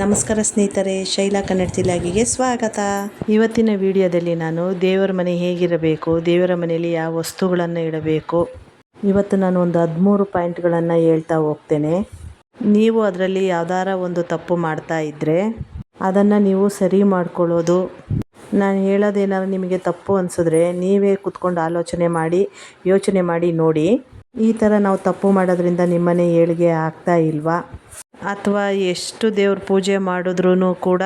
ನಮಸ್ಕಾರ ಸ್ನೇಹಿತರೆ, ಶೈಲಾ ಕನ್ನಡ ತಿಲಾಗಿಗೆ ಸ್ವಾಗತ. ಇವತ್ತಿನ ವಿಡಿಯೋದಲ್ಲಿ ನಾನು ದೇವರ ಮನೆ ಹೇಗಿರಬೇಕು, ದೇವರ ಮನೆಯಲ್ಲಿ ಯಾವ ವಸ್ತುಗಳನ್ನು ಇಡಬೇಕು, ಇವತ್ತು ನಾನು ಒಂದು ಹದಿಮೂರು ಪಾಯಿಂಟ್ಗಳನ್ನು ಹೇಳ್ತಾ ಹೋಗ್ತೇನೆ. ನೀವು ಅದರಲ್ಲಿ ಯಾವ್ದಾರ ಒಂದು ತಪ್ಪು ಮಾಡ್ತಾ ಇದ್ದರೆ ಅದನ್ನು ನೀವು ಸರಿ ಮಾಡ್ಕೊಳ್ಳೋದು. ನಾನು ಹೇಳೋದೇನಾದ್ರು ನಿಮಗೆ ತಪ್ಪು ಅನಿಸಿದ್ರೆ ನೀವೇ ಕುತ್ಕೊಂಡು ಆಲೋಚನೆ ಮಾಡಿ, ಯೋಚನೆ ಮಾಡಿ ನೋಡಿ. ಈ ಥರ ನಾವು ತಪ್ಪು ಮಾಡೋದ್ರಿಂದ ನಿಮ್ಮನೆ ಏಳಿಗೆ ಆಗ್ತಾ ಇಲ್ವಾ? ಅಥವಾ ಎಷ್ಟು ದೇವ್ರ ಪೂಜೆ ಮಾಡಿದ್ರೂ ಕೂಡ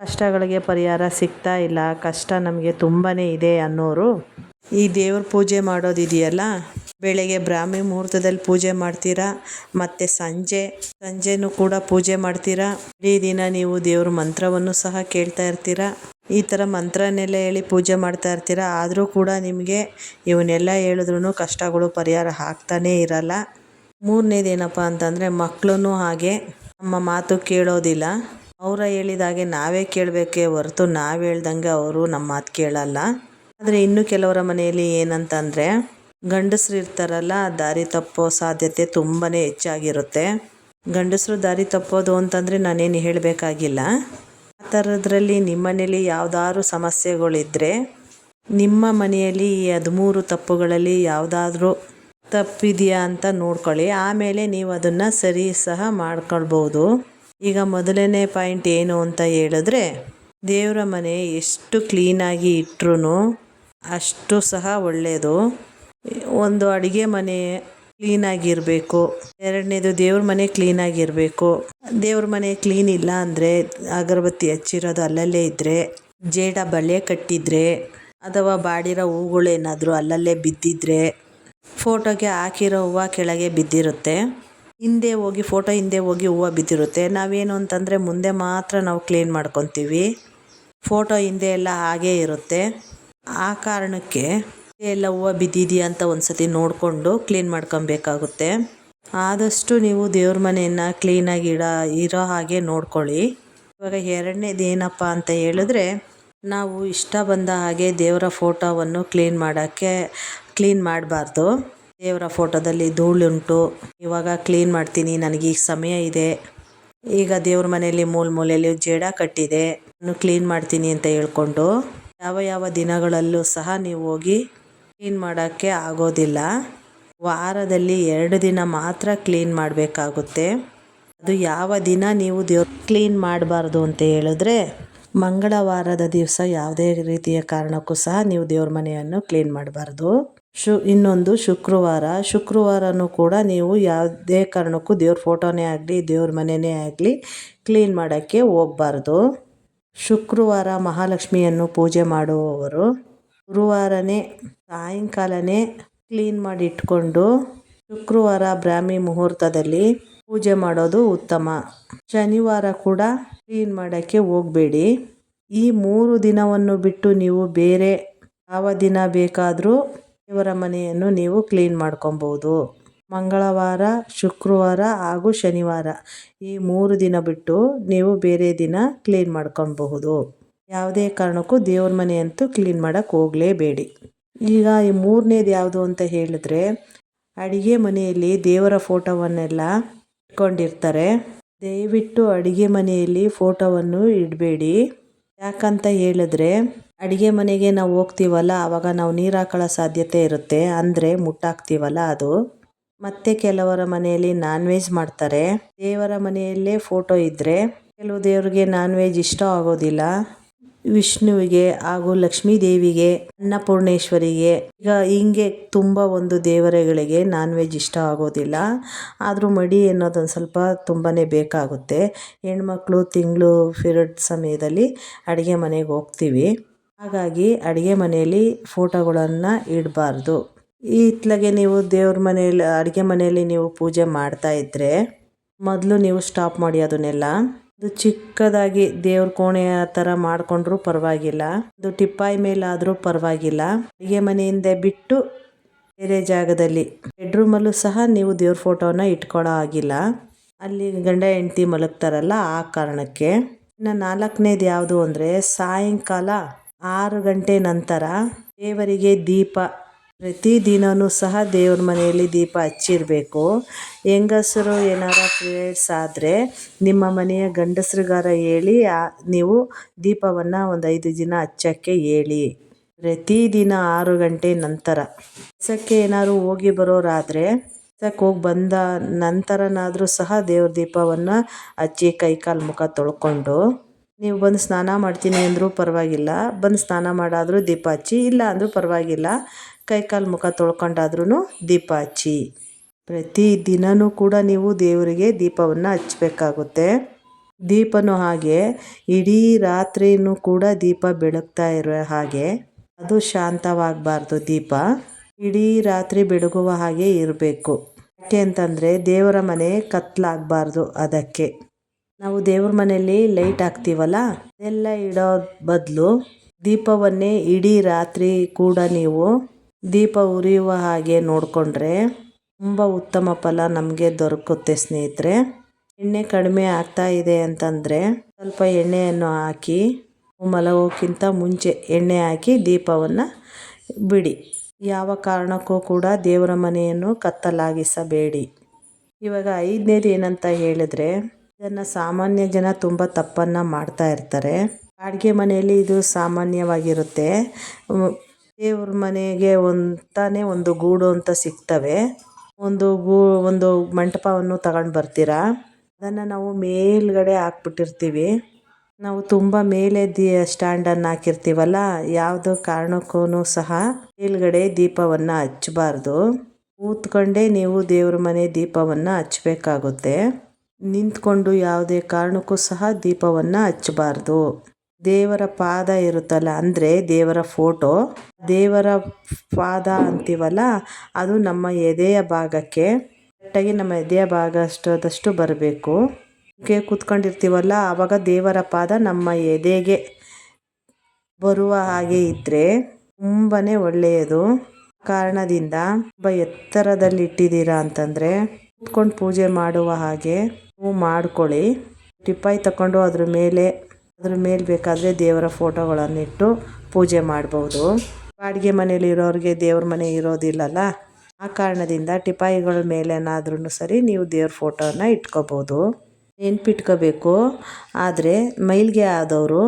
ಕಷ್ಟಗಳಿಗೆ ಪರಿಹಾರ ಸಿಗ್ತಾ ಇಲ್ಲ. ಕಷ್ಟ ನಮಗೆ ತುಂಬಾ ಇದೆ ಅನ್ನೋರು. ಈ ದೇವ್ರ ಪೂಜೆ ಮಾಡೋದಿದೆಯಲ್ಲ ಬೆಳಗ್ಗೆ ಬ್ರಾಹ್ಮಿ ಮುಹೂರ್ತದಲ್ಲಿ ಪೂಜೆ ಮಾಡ್ತೀರಾ? ಮತ್ತು ಸಂಜೆ, ಸಂಜೆನೂ ಕೂಡ ಪೂಜೆ ಮಾಡ್ತೀರಾ? ಇಡೀ ದಿನ ನೀವು ದೇವ್ರ ಮಂತ್ರವನ್ನು ಸಹ ಕೇಳ್ತಾ ಇರ್ತೀರಾ? ಈ ಥರ ಮಂತ್ರನೆಲ್ಲ ಹೇಳಿ ಪೂಜೆ ಮಾಡ್ತಾ ಇರ್ತೀರಾ? ಆದರೂ ಕೂಡ ನಿಮಗೆ ಇವನ್ನೆಲ್ಲ ಹೇಳಿದ್ರೂ ಕಷ್ಟಗಳು ಪರಿಹಾರ ಆಗ್ತಾನೇ ಇರಲ್ಲ. ಮೂರನೇದು ಏನಪ್ಪ ಅಂತಂದರೆ ಮಕ್ಕಳೂ ಹಾಗೆ ನಮ್ಮ ಮಾತು ಕೇಳೋದಿಲ್ಲ. ಅವರ ಹೇಳಿದಾಗೆ ನಾವೇ ಕೇಳಬೇಕೇ ಹೊರತು ನಾವು ಹೇಳ್ದಂಗೆ ಅವರು ನಮ್ಮ ಮಾತು ಕೇಳಲ್ಲ. ಆದರೆ ಇನ್ನು ಕೆಲವರ ಮನೆಯಲ್ಲಿ ಏನಂತಂದರೆ ಗಂಡಸರು ಇರ್ತಾರಲ್ಲ, ದಾರಿ ತಪ್ಪೋ ಸಾಧ್ಯತೆ ತುಂಬಾ ಹೆಚ್ಚಾಗಿರುತ್ತೆ. ಗಂಡಸರು ದಾರಿ ತಪ್ಪೋದು ಅಂತಂದರೆ ನಾನೇನು ಹೇಳಬೇಕಾಗಿಲ್ಲ. ಆ ಥರದ್ರಲ್ಲಿ ನಿಮ್ಮ ಮನೆಯಲ್ಲಿ ಯಾವುದಾದ್ರು ಸಮಸ್ಯೆಗಳಿದ್ದರೆ ನಿಮ್ಮ ಮನೆಯಲ್ಲಿ ಈ ಹದಿಮೂರು ತಪ್ಪುಗಳಲ್ಲಿ ಯಾವುದಾದ್ರೂ ತಪ್ಪಿದೆಯಾ ಅಂತ ನೋಡ್ಕೊಳ್ಳಿ. ಆಮೇಲೆ ನೀವು ಅದನ್ನು ಸರಿ ಸಹ ಮಾಡ್ಕೊಳ್ಬೋದು. ಈಗ ಮೊದಲನೇ ಪಾಯಿಂಟ್ ಏನು ಅಂತ ಹೇಳಿದ್ರೆ, ದೇವರ ಮನೆ ಎಷ್ಟು ಕ್ಲೀನಾಗಿ ಇಟ್ಟರು ಅಷ್ಟು ಸಹ ಒಳ್ಳೆಯದು ಒಂದು ಅಡುಗೆ ಮನೆ ಕ್ಲೀನಾಗಿರಬೇಕು. ಎರಡನೇದು ದೇವ್ರ ಮನೆ ಕ್ಲೀನಾಗಿರಬೇಕು. ದೇವ್ರ ಮನೆ ಕ್ಲೀನ್ ಇಲ್ಲ ಅಂದರೆ ಅಗರಬತ್ತಿ ಹಚ್ಚಿರೋದು ಅಲ್ಲಲ್ಲೇ ಇದ್ದರೆ ಜೇಡ ಬಳೆ ಕಟ್ಟಿದ್ರೆ, ಅಥವಾ ಬಾಡಿರೋ ಹೂಗಳೇನಾದರೂ ಅಲ್ಲಲ್ಲೇ ಬಿದ್ದಿದ್ರೆ ಫೋಟೋಗೆ ಹಾಕಿರೋ ಹೂವು ಕೆಳಗೆ ಬಿದ್ದಿರುತ್ತೆ. ಹಿಂದೆ ಹೋಗಿ, ಫೋಟೋ ಹಿಂದೆ ಹೋಗಿ ಹೂವು ಬಿದ್ದಿರುತ್ತೆ. ನಾವೇನು ಅಂತಂದರೆ ಮುಂದೆ ಮಾತ್ರ ನಾವು ಕ್ಲೀನ್ ಮಾಡ್ಕೊತೀವಿ. ಫೋಟೋ ಹಿಂದೆ ಎಲ್ಲ ಹಾಗೇ ಇರುತ್ತೆ. ಆ ಕಾರಣಕ್ಕೆ ಎಲ್ಲ ಹೂವು ಬಿದ್ದಿದೆಯಾ ಅಂತ ಒಂದು ಸತಿ ನೋಡಿಕೊಂಡು ಕ್ಲೀನ್ ಮಾಡ್ಕೊಬೇಕಾಗುತ್ತೆ. ಆದಷ್ಟು ನೀವು ದೇವ್ರ ಮನೆಯನ್ನು ಕ್ಲೀನಾಗಿ ಇಡ, ಇರೋ ಹಾಗೆ ನೋಡ್ಕೊಳ್ಳಿ. ಇವಾಗ ಎರಡನೇದು ಏನಪ್ಪ ಅಂತ ಹೇಳಿದ್ರೆ, ನಾವು ಇಷ್ಟ ಬಂದ ಹಾಗೆ ದೇವರ ಫೋಟೋವನ್ನು ಕ್ಲೀನ್ ಮಾಡೋಕ್ಕೆ ಕ್ಲೀನ್ ಮಾಡಬಾರ್ದು. ದೇವರ ಫೋಟೋದಲ್ಲಿ ಧೂಳುಂಟು. ಇವಾಗ ಕ್ಲೀನ್ ಮಾಡ್ತೀನಿ ನನಗೀಗ ಸಮಯ ಇದೆ. ಈಗ ದೇವ್ರ ಮನೆಯಲ್ಲಿ ಮೂಲ ಮೂಲೆಯಲ್ಲಿ ಜೇಡ ಕಟ್ಟಿದೆ. ಕ್ಲೀನ್ ಮಾಡ್ತೀನಿ ಅಂತ ಹೇಳ್ಕೊಂಡು, ಯಾವ ಯಾವ ದಿನಗಳಲ್ಲೂ ಸಹ ನೀವು ಹೋಗಿ ಕ್ಲೀನ್ ಮಾಡೋಕ್ಕೆ ಆಗೋದಿಲ್ಲ. ವಾರದಲ್ಲಿ ಎರಡು ದಿನ ಮಾತ್ರ ಕ್ಲೀನ್ ಮಾಡಬೇಕಾಗುತ್ತೆ. ಅದು ಯಾವ ದಿನ ನೀವು ದೇವ್ರ ಕ್ಲೀನ್ ಮಾಡಬಾರ್ದು ಅಂತ ಹೇಳಿದ್ರೆ, ಮಂಗಳವಾರದ ದಿವಸ ಯಾವುದೇ ರೀತಿಯ ಕಾರಣಕ್ಕೂ ಸಹ ನೀವು ದೇವ್ರ ಮನೆಯನ್ನು ಕ್ಲೀನ್ ಮಾಡಬಾರ್ದು. ಶು, ಇನ್ನೊಂದು ಶುಕ್ರವಾರ. ಶುಕ್ರವಾರನೂ ಕೂಡ ನೀವು ಯಾವುದೇ ಕಾರಣಕ್ಕೂ ದೇವ್ರ ಫೋಟೋನೇ ಆಗಲಿ, ದೇವ್ರ ಮನೆಯೇ ಆಗಲಿ ಕ್ಲೀನ್ ಮಾಡೋಕ್ಕೆ ಹೋಗಬಾರ್ದು. ಶುಕ್ರವಾರ ಮಹಾಲಕ್ಷ್ಮಿಯನ್ನು ಪೂಜೆ ಮಾಡುವವರು ಗುರುವಾರನೇ, ಸಾಯಂಕಾಲನೇ ಕ್ಲೀನ್ ಮಾಡಿ ಇಟ್ಕೊಂಡು ಶುಕ್ರವಾರ ಬ್ರಾಹ್ಮಿ ಮುಹೂರ್ತದಲ್ಲಿ ಪೂಜೆ ಮಾಡೋದು ಉತ್ತಮ. ಶನಿವಾರ ಕೂಡ ಕ್ಲೀನ್ ಮಾಡೋಕ್ಕೆ ಹೋಗಬೇಡಿ. ಈ ಮೂರು ದಿನವನ್ನು ಬಿಟ್ಟು ನೀವು ಬೇರೆ ಯಾವ ದಿನ ಬೇಕಾದರೂ ದೇವರ ಮನೆಯನ್ನು ನೀವು ಕ್ಲೀನ್ ಮಾಡ್ಕೊಬೋದು ಮಂಗಳವಾರ, ಶುಕ್ರವಾರ ಹಾಗೂ ಶನಿವಾರ ಈ ಮೂರು ದಿನ ಬಿಟ್ಟು ನೀವು ಬೇರೆ ದಿನ ಕ್ಲೀನ್ ಮಾಡ್ಕೊಬಹುದು. ಯಾವುದೇ ಕಾರಣಕ್ಕೂ ದೇವ್ರ ಮನೆ ಅಂತೂ ಕ್ಲೀನ್ ಮಾಡೋಕ್ಕೆ ಹೋಗಲೇಬೇಡಿ. ಈಗ ಈ ಮೂರನೇದು ಯಾವುದು ಅಂತ ಹೇಳಿದ್ರೆ, ಅಡುಗೆ ಮನೆಯಲ್ಲಿ ದೇವರ ಫೋಟೋವನ್ನೆಲ್ಲ ಇಟ್ಕೊಂಡಿರ್ತಾರೆ. ದಯವಿಟ್ಟು ಅಡುಗೆ ಮನೆಯಲ್ಲಿ ಫೋಟೋವನ್ನು ಇಡಬೇಡಿ. ಯಾಕಂತ ಹೇಳಿದ್ರೆ, ಅಡುಗೆ ಮನೆಗೆ ನಾವು ಹೋಗ್ತೀವಲ್ಲ ಆವಾಗ ನಾವು ನೀರು ಹಾಕೊಳ್ಳೋ ಸಾಧ್ಯತೆ ಇರುತ್ತೆ. ಅಂದರೆ ಮುಟ್ಟಾಕ್ತೀವಲ್ಲ ಅದು. ಮತ್ತು ಕೆಲವರ ಮನೆಯಲ್ಲಿ ನಾನ್ ವೆಜ್ ಮಾಡ್ತಾರೆ. ದೇವರ ಮನೆಯಲ್ಲೇ ಫೋಟೋ ಇದ್ದರೆ ಕೆಲವು ದೇವರಿಗೆ ನಾನ್ ವೆಜ್ ಇಷ್ಟ ಆಗೋದಿಲ್ಲ. ವಿಷ್ಣುವಿಗೆ ಹಾಗೂ ಲಕ್ಷ್ಮೀ ದೇವಿಗೆ ಅನ್ನಪೂರ್ಣೇಶ್ವರಿಗೆ, ಈಗ ಹಿಂಗೆ ತುಂಬ ಒಂದು ದೇವರುಗಳಿಗೆ ನಾನ್ ವೆಜ್ ಇಷ್ಟ ಆಗೋದಿಲ್ಲ. ಆದರೂ ಮಡಿ ಅನ್ನೋದೊಂದು ಸ್ವಲ್ಪ ತುಂಬಾ ಬೇಕಾಗುತ್ತೆ. ಹೆಣ್ಮಕ್ಳು ತಿಂಗಳು ಪಿರಿಯಡ್ ಸಮಯದಲ್ಲಿ ಅಡುಗೆ ಮನೆಗೆ ಹೋಗ್ತೀವಿ. ಹಾಗಾಗಿ ಅಡುಗೆ ಮನೆಯಲ್ಲಿ ಫೋಟೋಗಳನ್ನು ಇಡಬಾರ್ದು. ಇತ್ಲಾಗೆ ನೀವು ದೇವ್ರ ಮನೆಯಲ್ಲಿ ಅಡುಗೆ ಮನೆಯಲ್ಲಿ ನೀವು ಪೂಜೆ ಮಾಡ್ತಾ ಇದ್ದರೆ ಮೊದಲು ನೀವು ಸ್ಟಾಪ್ ಮಾಡಿ ಅದನ್ನೆಲ್ಲ. ಅದು ಚಿಕ್ಕದಾಗಿ ದೇವ್ರ ಕೋಣೆಯ ತರ ಮಾಡ್ಕೊಂಡ್ರು ಪರವಾಗಿಲ್ಲ. ಅದು ಟಿಪ್ಪಾಯಿ ಮೇಲಾದರೂ ಪರವಾಗಿಲ್ಲ. ಅಡುಗೆ ಮನೆಯಿಂದ ಬಿಟ್ಟು ಬೇರೆ ಜಾಗದಲ್ಲಿ ಬೆಡ್ರೂಮಲ್ಲೂ ಸಹ ನೀವು ದೇವ್ರ ಫೋಟೋನ ಇಟ್ಕೊಳ್ಳೋ ಆಗಿಲ್ಲ. ಅಲ್ಲಿ ಗಂಡ ಹೆಂಡತಿ ಮಲಗ್ತಾರಲ್ಲ ಆ ಕಾರಣಕ್ಕೆ. ಇನ್ನು ನಾಲ್ಕನೇದು ಯಾವುದು ಅಂದರೆ ಸಾಯಂಕಾಲ ಆರು ಗಂಟೆ ನಂತರ ದೇವರಿಗೆ ದೀಪ ಪ್ರತಿದಿನವೂ ಸಹ ದೇವ್ರ ಮನೆಯಲ್ಲಿ ದೀಪ ಹಚ್ಚಿರಬೇಕು. ಹೆಂಗಸರು ಏನಾರ ಪೀರಿಯಡ್ಸ್ ಆದರೆ ನಿಮ್ಮ ಮನೆಯ ಗಂಡಸ್ರಿಗಾರ ಹೇಳಿ ನೀವು ದೀಪವನ್ನು ಒಂದು ಐದು ದಿನ ಹಚ್ಚೋಕ್ಕೆ ಹೇಳಿ. ಪ್ರತಿದಿನ ಆರು ಗಂಟೆ ನಂತರ. ಕೆಲಸಕ್ಕೆ ಏನಾದ್ರು ಹೋಗಿ ಬರೋರಾದರೆ ಕೆಲಸಕ್ಕೆ ಹೋಗಿ ಬಂದ ನಂತರನಾದರೂ ಸಹ ದೇವ್ರ ದೀಪವನ್ನು ಹಚ್ಚಿ ಕೈ ಕಾಲು ಮುಖ ತೊಳ್ಕೊಂಡು ನೀವು ಬಂದು ಸ್ನಾನ ಮಾಡ್ತೀನಿ ಅಂದರೂ ಪರವಾಗಿಲ್ಲ. ಬಂದು ಸ್ನಾನ ಮಾಡಾದರೂ ದೀಪ ಹಚ್ಚಿ, ಇಲ್ಲ ಅಂದರೂ ಪರವಾಗಿಲ್ಲ. ಕೈ ಕಾಲು ಮುಖ ತೊಳ್ಕೊಂಡಾದ್ರೂ ದೀಪ ಹಚ್ಚಿ. ಪ್ರತಿ ದಿನವೂ ಕೂಡ ನೀವು ದೇವರಿಗೆ ದೀಪವನ್ನು ಹಚ್ಚಬೇಕಾಗುತ್ತೆ. ದೀಪನೂ ಹಾಗೆ, ಇಡೀ ರಾತ್ರಿಯೂ ಕೂಡ ದೀಪ ಬೆಳಗ್ತಾ ಇರೋ ಹಾಗೆ, ಅದು ಶಾಂತವಾಗಬಾರ್ದು ದೀಪ. ಇಡೀ ರಾತ್ರಿ ಬೆಳಗುವ ಹಾಗೆ ಇರಬೇಕು. ಯಾಕೆ ಅಂತಂದರೆ ದೇವರ ಮನೆ ಕತ್ಲಾಗಬಾರ್ದು ಅದಕ್ಕೆ. ನಾವು ದೇವ್ರ ಮನೆಯಲ್ಲಿ ಲೈಟ್ ಹಾಕ್ತೀವಲ್ಲ? ಅದೆಲ್ಲ ಇಡೋ ಬದಲು ದೀಪವನ್ನೇ ಇಡೀ ರಾತ್ರಿ ಕೂಡ ನೀವು ದೀಪ ಉರಿಯುವ ಹಾಗೆ ನೋಡಿಕೊಂಡ್ರೆ ತುಂಬ ಉತ್ತಮ ಫಲ ನಮಗೆ ದೊರಕುತ್ತೆ ಸ್ನೇಹಿತರೆ. ಎಣ್ಣೆ ಕಡಿಮೆ ಆಗ್ತಾ ಇದೆ ಅಂತಂದರೆ ಸ್ವಲ್ಪ ಎಣ್ಣೆಯನ್ನು ಹಾಕಿ ಮಲಗೋಕ್ಕಿಂತ ಮುಂಚೆ ಎಣ್ಣೆ ಹಾಕಿ ದೀಪವನ್ನು ಬಿಡಿ. ಯಾವ ಕಾರಣಕ್ಕೂ ಕೂಡ ದೇವರ ಮನೆಯನ್ನು ಕತ್ತಲಾಗಿಸಬೇಡಿ. ಇವಾಗ ಐದನೇದು ಏನಂತ ಹೇಳಿದ್ರೆ ಇದನ್ನು ಸಾಮಾನ್ಯ ಜನ ತುಂಬ ತಪ್ಪನ್ನು ಮಾಡ್ತಾ ಇರ್ತಾರೆ. ಅಡುಗೆ ಮನೆಯಲ್ಲಿ ಇದು ಸಾಮಾನ್ಯವಾಗಿರುತ್ತೆ. ದೇವ್ರ ಮನೆಗೆ ಅಂತಾನೆ ಒಂದು ಗೂಡು ಅಂತ ಸಿಗ್ತವೆ. ಒಂದು ಗೂ, ಒಂದು ಮಂಟಪವನ್ನು ತಗೊಂಡು ಬರ್ತೀರಾ? ಅದನ್ನು ನಾವು ಮೇಲ್ಗಡೆ ಹಾಕ್ಬಿಟ್ಟಿರ್ತೀವಿ. ನಾವು ತುಂಬ ಮೇಲೆ ದಿ, ಸ್ಟ್ಯಾಂಡನ್ನು ಹಾಕಿರ್ತೀವಲ್ಲ, ಯಾವುದೋ ಕಾರಣಕ್ಕೂ ಸಹ ಮೇಲ್ಗಡೆ ದೀಪವನ್ನು ಹಚ್ಚಬಾರ್ದು. ಕೂತ್ಕೊಂಡೇ ನೀವು ದೇವ್ರ ಮನೆ ದೀಪವನ್ನು ಹಚ್ಚಬೇಕಾಗುತ್ತೆ ನಿಂತ್ಕೊಂಡು ಯಾವುದೇ ಕಾರಣಕ್ಕೂ ಸಹ ದೀಪವನ್ನು ಹಚ್ಚಬಾರ್ದು. ದೇವರ ಪಾದ ಇರುತ್ತಲ್ಲ, ಅಂದರೆ ದೇವರ ಫೋಟೋ. ದೇವರ ಪಾದ ಅಂತೀವಲ್ಲ, ಅದು ನಮ್ಮ ಎದೆಯ ಭಾಗಕ್ಕೆ ಕರೆಕ್ಟಾಗಿ ನಮ್ಮ ಎದೆಯ ಭಾಗ ಅಷ್ಟದಷ್ಟು ಬರಬೇಕು. ಕೆ ಕೂತ್ಕೊಂಡಿರ್ತೀವಲ್ಲ, ಆವಾಗ ದೇವರ ಪಾದ ನಮ್ಮ ಎದೆಗೆ ಬರುವ ಹಾಗೆ ಇದ್ದರೆ ತುಂಬಾ ಒಳ್ಳೆಯದು. ಕಾರಣದಿಂದ ತುಂಬ ಎತ್ತರದಲ್ಲಿ ಇಟ್ಟಿದ್ದೀರಾ ಅಂತಂದರೆ, ಕೂತ್ಕೊಂಡು ಪೂಜೆ ಮಾಡುವ ಹಾಗೆ ಮಾಡ್ಕೊಳ್ಳಿ. ಟಿಪ್ಪಾಯಿ ತಗೊಂಡು ಅದ್ರ ಮೇಲೆ ಅದ್ರ ಮೇಲೆ ಬೇಕಾದರೆ ದೇವರ ಫೋಟೋಗಳನ್ನಿಟ್ಟು ಪೂಜೆ ಮಾಡ್ಬೋದು. ಬಾಡಿಗೆ ಮನೇಲಿ ಇರೋರಿಗೆ ದೇವ್ರ ಮನೆ ಇರೋದಿಲ್ಲಲ್ಲ, ಆ ಕಾರಣದಿಂದ ಟಿಪಾಯಿಗಳ ಮೇಲೇನಾದ್ರೂ ಸರಿ ನೀವು ದೇವ್ರ ಫೋಟೋನ ಇಟ್ಕೋಬೋದು. ನೆನ್ಪಿಟ್ಕೋಬೇಕು, ಆದರೆ ಮೈಲ್ಗೆ ಆದವರು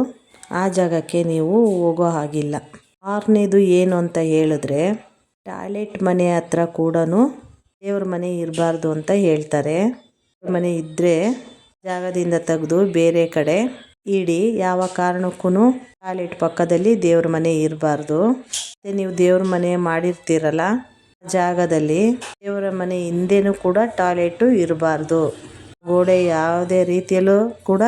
ಆ ಜಾಗಕ್ಕೆ ನೀವು ಹೋಗೋ ಹಾಗಿಲ್ಲ. ಆರನೇದು ಏನು ಅಂತ ಹೇಳಿದ್ರೆ, ಟಾಯ್ಲೆಟ್ ಮನೆ ಹತ್ರ ಕೂಡ ದೇವ್ರ ಮನೆ ಇರಬಾರ್ದು ಅಂತ ಹೇಳ್ತಾರೆ. ಮನೆ ಇದ್ದರೆ ಜಾಗದಿಂದ ತೆಗೆದು ಬೇರೆ ಕಡೆ ಇಡಿ. ಯಾವ ಕಾರಣಕ್ಕೂ ಟಾಯ್ಲೆಟ್ ಪಕ್ಕದಲ್ಲಿ ದೇವ್ರ ಮನೆ ಇರಬಾರ್ದು. ನೀವು ದೇವ್ರ ಮನೆ ಮಾಡಿರ್ತೀರಲ್ಲ ಜಾಗದಲ್ಲಿ ದೇವರ ಮನೆ ಹಿಂದೆನೂ ಕೂಡ ಟಾಯ್ಲೆಟು ಇರಬಾರ್ದು. ಗೋಡೆ ಯಾವುದೇ ರೀತಿಯಲ್ಲೂ ಕೂಡ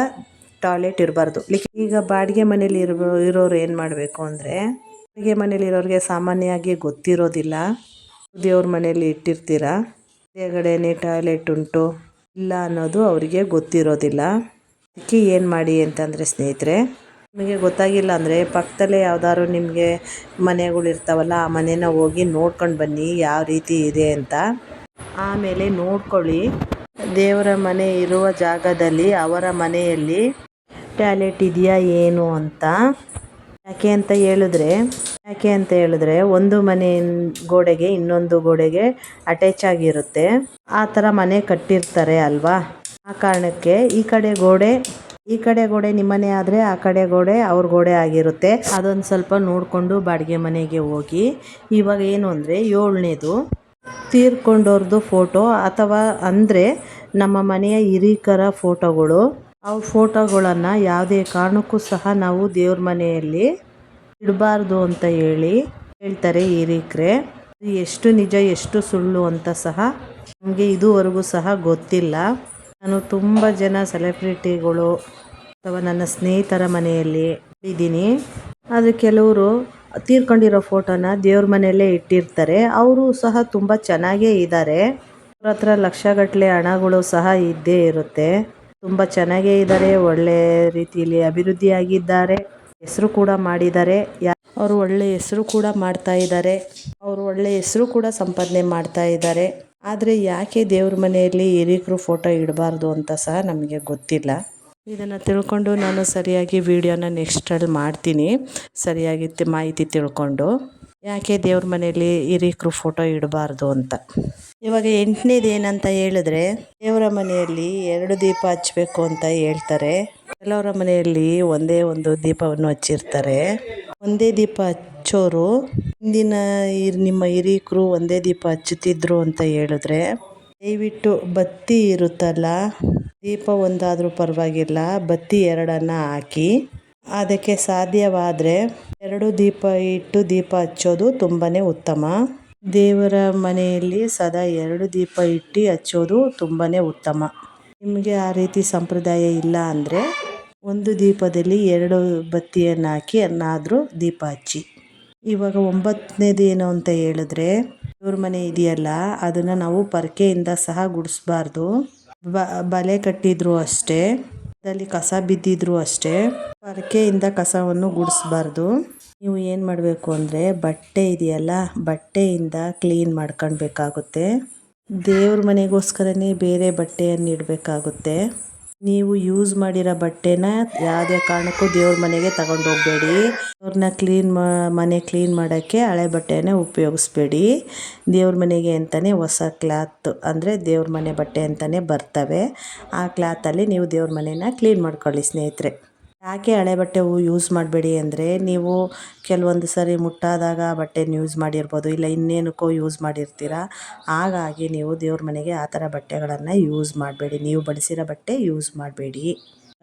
ಟಾಯ್ಲೆಟ್ ಇರಬಾರ್ದು. ಈಗ ಬಾಡಿಗೆ ಮನೇಲಿ ಇರೋ ಇರೋರು ಏನು ಮಾಡಬೇಕು ಅಂದರೆ, ಬಾಡಿಗೆ ಮನೇಲಿ ಇರೋರಿಗೆ ಸಾಮಾನ್ಯವಾಗಿ ಗೊತ್ತಿರೋದಿಲ್ಲ. ದೇವ್ರ ಮನೇಲಿ ಇಟ್ಟಿರ್ತೀರ? ಕೆಳಗಡೆನೇ ಟಾಯ್ಲೆಟ್ ಉಂಟು. ಇಲ್ಲ ಅನ್ನೋದು ಅವರಿಗೆ ಗೊತ್ತಿರೋದಿಲ್ಲ. ಅದಕ್ಕೆ ಏನು ಮಾಡಿ ಅಂತಂದರೆ ಸ್ನೇಹಿತರೆ, ನಿಮಗೆ ಗೊತ್ತಾಗಿಲ್ಲ ಅಂದರೆ ಪಕ್ಕದಲ್ಲೇ ಯಾವ್ದಾದ್ರು ನಿಮಗೆ ಮನೆಗಳಿರ್ತಾವಲ್ಲ ಆ ಮನೆನ ಹೋಗಿ ನೋಡ್ಕೊಂಡು ಬನ್ನಿ, ಯಾವ ರೀತಿ ಇದೆ ಅಂತ. ಆಮೇಲೆ ನೋಡ್ಕೊಳ್ಳಿ. ದೇವರ ಮನೆ ಇರುವ ಜಾಗದಲ್ಲಿ ಅವರ ಮನೆಯಲ್ಲಿ ಟ್ಯಾಲೆಟ್ ಇದೆಯಾ, ಏನು ಅಂತ. ಯಾಕೆ ಅಂತ ಹೇಳಿದ್ರೆ, ಯಾಕೆ ಅಂತ ಹೇಳಿದ್ರೆ ಒಂದು ಮನೆ ಗೋಡೆಗೆ ಇನ್ನೊಂದು ಗೋಡೆಗೆ ಅಟ್ಯಾಚ್ ಆಗಿರುತ್ತೆ. ಆ ಥರ ಮನೆ ಕಟ್ಟಿರ್ತಾರೆ ಅಲ್ವಾ? ಆ ಕಾರಣಕ್ಕೆ ಈ ಕಡೆ ಗೋಡೆ, ಈ ಕಡೆ ಗೋಡೆ ನಿಮ್ಮನೆ ಆದರೆ ಆ ಕಡೆ ಗೋಡೆ ಅವ್ರ ಗೋಡೆ ಆಗಿರುತ್ತೆ. ಅದೊಂದು ಸ್ವಲ್ಪ ನೋಡಿಕೊಂಡು ಬಾಡಿಗೆ ಮನೆಗೆ ಹೋಗಿ. ಇವಾಗ ಏನು ಅಂದರೆ ಏಳನೇದು. ತೀರ್ಕೊಂಡವ್ರದ್ದು ಫೋಟೋ ಅಥವಾ ಅಂದರೆ ನಮ್ಮ ಮನೆಯ ಹಿರೀಕರ ಫೋಟೋಗಳು ಆ ಫೋಟೋಗಳನ್ನು ಯಾವುದೇ ಕಾರಣಕ್ಕೂ ಸಹ ನಾವು ದೇವ್ರ ಮನೆಯಲ್ಲಿ ಇಡಬಾರ್ದು ಅಂತ ಹೇಳಿ ಹೇಳ್ತಾರೆ ಹಿರೀಕ್ರೆ. ಎಷ್ಟು ನಿಜ, ಎಷ್ಟು ಸುಳ್ಳು ಅಂತ ಸಹ ನಮಗೆ ಇದುವರೆಗೂ ಸಹ ಗೊತ್ತಿಲ್ಲ. ನಾನು ತುಂಬ ಜನ ಸೆಲೆಬ್ರಿಟಿಗಳು ಅಥವಾ ನನ್ನ ಸ್ನೇಹಿತರ ಮನೆಯಲ್ಲಿ ಇದ್ದೀನಿ. ಆದರೆ ಕೆಲವರು ತೀರ್ಕೊಂಡಿರೋ ಫೋಟೋನ ದೇವ್ರ ಮನೆಯಲ್ಲೇ ಇಟ್ಟಿರ್ತಾರೆ. ಅವರು ಸಹ ತುಂಬ ಚೆನ್ನಾಗೇ ಇದ್ದಾರೆ. ಅವ್ರ ಹತ್ರ ಲಕ್ಷಗಟ್ಟಲೆ ಹಣಗಳು ಸಹ ಇದ್ದೇ ಇರುತ್ತೆ. ತುಂಬ ಚೆನ್ನಾಗೇ ಇದ್ದಾರೆ, ಒಳ್ಳೆ ರೀತಿಯಲ್ಲಿ ಅಭಿವೃದ್ಧಿಯಾಗಿದ್ದಾರೆ. ಹೆಸರು ಕೂಡ ಮಾಡಿದ್ದಾರೆ. ಅವರು ಒಳ್ಳೆ ಹೆಸರು ಕೂಡ ಮಾಡ್ತಾ ಇದ್ದಾರೆ. ಅವರು ಒಳ್ಳೆ ಹೆಸರು ಕೂಡ ಸಂಪಾದನೆ ಮಾಡ್ತಾ ಇದ್ದಾರೆ. ಆದರೆ ಯಾಕೆ ದೇವ್ರ ಮನೆಯಲ್ಲಿ ಹಿರಿಯಕರು ಫೋಟೋ ಇಡಬಾರ್ದು ಅಂತ ಸಹ ನಮಗೆ ಗೊತ್ತಿಲ್ಲ. ಇದನ್ನು ತಿಳ್ಕೊಂಡು ನಾನು ಸರಿಯಾಗಿ ವಿಡಿಯೋನ ನೆಕ್ಸ್ಟಲ್ಲಿ ಮಾಡ್ತೀನಿ. ಸರಿಯಾಗಿ ಮಾಹಿತಿ ತಿಳ್ಕೊಂಡು. ಯಾಕೆ ದೇವ್ರ ಮನೆಯಲ್ಲಿ ಹಿರಿಯಕರು ಫೋಟೋ ಇಡಬಾರ್ದು ಅಂತ. ಇವಾಗ ಎಂಟನೇದು ಏನಂತ ಹೇಳಿದ್ರೆ ದೇವರ ಮನೆಯಲ್ಲಿ ಎರಡು ದೀಪ ಹಚ್ಚಬೇಕು ಅಂತ ಹೇಳ್ತಾರೆ. ಕೆಲವರ ಮನೆಯಲ್ಲಿ ಒಂದೇ ಒಂದು ದೀಪವನ್ನು ಹಚ್ಚಿರ್ತಾರೆ. ಒಂದೇ ದೀಪ ಹಚ್ಚೋರು ಹಿಂದಿನ ನಿಮ್ಮ ಹಿರೀಕರು ಒಂದೇ ದೀಪ ಹಚ್ಚುತ್ತಿದ್ರು ಅಂತ ಹೇಳಿದ್ರೆ ದಯವಿಟ್ಟು ಬತ್ತಿ ಇರುತ್ತಲ್ಲ, ದೀಪ ಒಂದಾದರೂ ಪರವಾಗಿಲ್ಲ, ಬತ್ತಿ ಎರಡನ್ನ ಹಾಕಿ ಅದಕ್ಕೆ ಸಾಧ್ಯವಾದರೆ ಎರಡು ದೀಪ ಇಟ್ಟು ದೀಪ ಹಚ್ಚೋದು ತುಂಬಾ ಉತ್ತಮ. ದೇವರ ಮನೆಯಲ್ಲಿ ಸದಾ ಎರಡು ದೀಪ ಇಟ್ಟು ಹಚ್ಚೋದು ತುಂಬಾ ಉತ್ತಮ. ನಿಮಗೆ ಆ ರೀತಿ ಸಂಪ್ರದಾಯ ಇಲ್ಲ ಅಂದರೆ ಒಂದು ದೀಪದಲ್ಲಿ ಎರಡು ಬತ್ತಿಯನ್ನು ಹಾಕಿ ಅನ್ನಾದರೂ ದೀಪ ಹಚ್ಚಿ. ಇವಾಗ ಒಂಬತ್ತನೇದು ಏನು ಅಂತ ಹೇಳಿದ್ರೆ ಇವ್ರ ಮನೆ ಇದೆಯಲ್ಲ, ಅದನ್ನು ನಾವು ಪರಕೆಯಿಂದ ಸಹ ಗುಡಿಸ್ಬಾರ್ದು. ಬ, ಬಲೆ ಕಟ್ಟಿದ್ರು ಅಷ್ಟೇ ಅದಲ್ಲಿ ಕಸ ಬಿದ್ದಿದ್ರು ಅಷ್ಟೇ, ಪರಕೆಯಿಂದ ಕಸವನ್ನು ಗುಡಿಸ್ಬಾರ್ದು. ನೀವು ಏನು ಮಾಡಬೇಕು ಅಂದರೆ ಬಟ್ಟೆ ಇದೆಯಲ್ಲ, ಬಟ್ಟೆಯಿಂದ ಕ್ಲೀನ್ ಮಾಡ್ಕೊಳ್ಬೇಕಾಗುತ್ತೆ. ದೇವ್ರ ಮನೆಗೋಸ್ಕರನೇ ಬೇರೆ ಬಟ್ಟೆಯನ್ನು ಇಡಬೇಕಾಗುತ್ತೆ. ನೀವು ಯೂಸ್ ಮಾಡಿರೋ ಬಟ್ಟೆನ ಯಾವುದೇ ಕಾರಣಕ್ಕೂ ದೇವ್ರ ಮನೆಗೆ ತಗೊಂಡು ಹೋಗಬೇಡಿ ಅವ್ರನ್ನ ಕ್ಲೀನ್ ಮನೆ ಕ್ಲೀನ್ ಮಾಡೋಕ್ಕೆ ಹಳೆ ಬಟ್ಟೆನೇ ಉಪಯೋಗಿಸ್ಬೇಡಿ. ದೇವ್ರ ಮನೆಗೆ ಅಂತಲೇ ಹೊಸ ಕ್ಲಾತ್ ಅಂದರೆ ದೇವ್ರ ಮನೆ ಬಟ್ಟೆ ಅಂತಲೇ ಬರ್ತವೆ. ಆ ಕ್ಲಾತಲ್ಲಿ ನೀವು ದೇವ್ರ ಮನೆನ ಕ್ಲೀನ್ ಮಾಡ್ಕೊಳ್ಳಿ ಸ್ನೇಹಿತರೆ. ಯಾಕೆ ಹಳೆ ಬಟ್ಟೆ ಯೂಸ್ ಮಾಡಬೇಡಿ ಅಂದರೆ ನೀವು ಕೆಲವೊಂದು ಸರಿ ಮುಟ್ಟಾದಾಗ ಬಟ್ಟೆನ ಯೂಸ್ ಮಾಡಿರ್ಬೋದು, ಇಲ್ಲ ಇನ್ನೇನಕ್ಕೋ ಯೂಸ್ ಮಾಡಿರ್ತೀರ? ಹಾಗಾಗಿ ನೀವು ದೇವ್ರ ಮನೆಗೆ ಆ ಥರ ಬಟ್ಟೆಗಳನ್ನು ಯೂಸ್ ಮಾಡಬೇಡಿ. ನೀವು ಬಳಸಿರೋ ಬಟ್ಟೆ ಯೂಸ್ ಮಾಡಬೇಡಿ.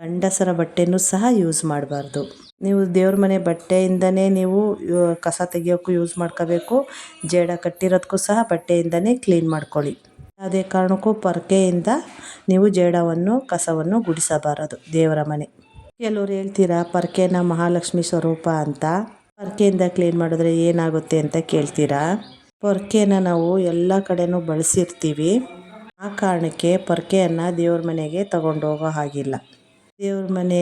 ಗಂಡಸರ ಬಟ್ಟೆನೂ ಸಹ ಯೂಸ್ ಮಾಡಬಾರ್ದು. ನೀವು ದೇವ್ರ ಮನೆ ಬಟ್ಟೆಯಿಂದನೇ ನೀವು ಕಸ ತೆಗಿಯೋಕ್ಕೂ ಯೂಸ್ ಮಾಡ್ಕೋಬೇಕು. ಜೇಡ ಕಟ್ಟಿರೋದಕ್ಕೂ ಸಹ ಬಟ್ಟೆಯಿಂದನೇ ಕ್ಲೀನ್ ಮಾಡ್ಕೊಳ್ಳಿ. ಅದೇ ಕಾರಣಕ್ಕೂ ಪರ್ಕೆಯಿಂದ ನೀವು ಜೇಡವನ್ನು, ಕಸವನ್ನು ಗುಡಿಸಬಾರದು ದೇವರ ಮನೆ. ಕೆಲವ್ರು ಹೇಳ್ತೀರಾ? ಪರ್ಕೆನ ಮಹಾಲಕ್ಷ್ಮಿ ಸ್ವರೂಪ ಅಂತ. ಪರ್ಕೆಯಿಂದ ಕ್ಲೀನ್ ಮಾಡಿದ್ರೆ ಏನಾಗುತ್ತೆ ಅಂತ ಕೇಳ್ತೀರಾ? ಪೊರ್ಕೆನ ನಾವು ಎಲ್ಲ ಕಡೆನೂ ಬಳಸಿರ್ತೀವಿ. ಆ ಕಾರಣಕ್ಕೆ ಪೊರ್ಕೆಯನ್ನು ದೇವ್ರ ಮನೆಗೆ ತಗೊಂಡು ಹೋಗೋ ಹಾಗಿಲ್ಲ. ದೇವ್ರ ಮನೆ